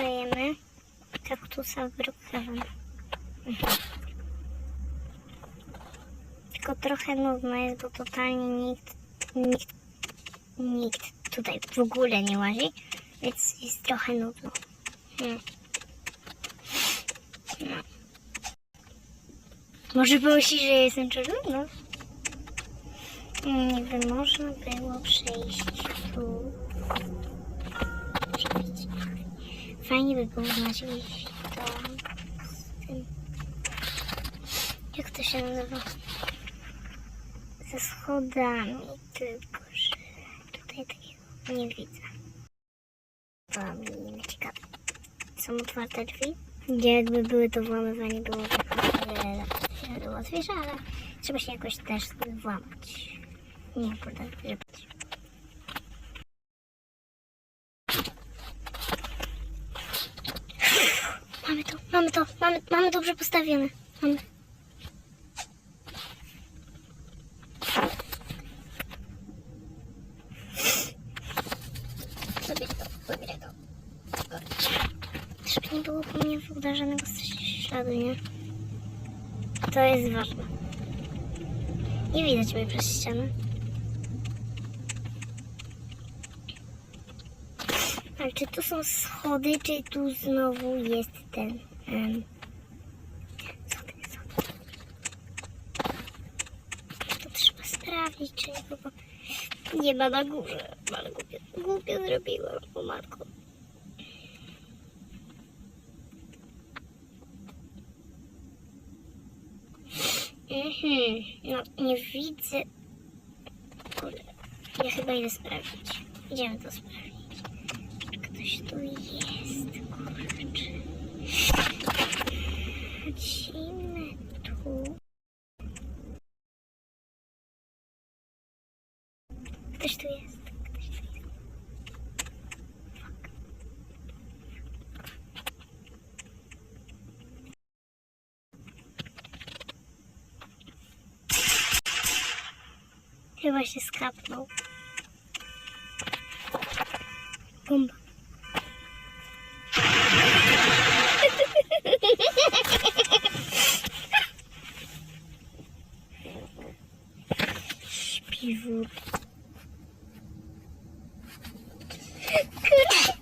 Dajemy kaktusa w. Mhm. Tylko trochę nudno jest, bo totalnie nikt, nikt, nikt tutaj w ogóle nie łazi, więc jest trochę nudno. Hmm. No. Może pomyślisz, że jestem czerwona? Niby można było przejść Fajnie by było znać jakiś dom z tym. Jak to się nazywa? Ze schodami, tylko że tutaj takiego nie widzę. To mnie ciekawe. Są otwarte drzwi, gdzie jakby były to włamywanie było wiele łatwiejsze, ale trzeba się jakoś też włamać. Nie, kurde, żeby... Mamy to, mamy mamy, dobrze postawione. Mamy. Żeby nie było po mnie w ogóle żadnego śladu, nie? To jest ważne. Nie widać mnie przez ścianę. Ale czy tu są schody, czy tu znowu jest ten... To trzeba sprawdzić, czy nikogo nie ma na górze. Ale głupio, głupio zrobiłam, o matko. Mhm, no nie widzę. Kurde, ja chyba idę sprawdzić. Idziemy to sprawdzić. Czy ktoś tu jest, kurczę. Chodźmy tu. Ktoś tu jest. Ktoś tu jest. Fuck. Chyba się skapnął. Bomba. Śpiwór. 可 以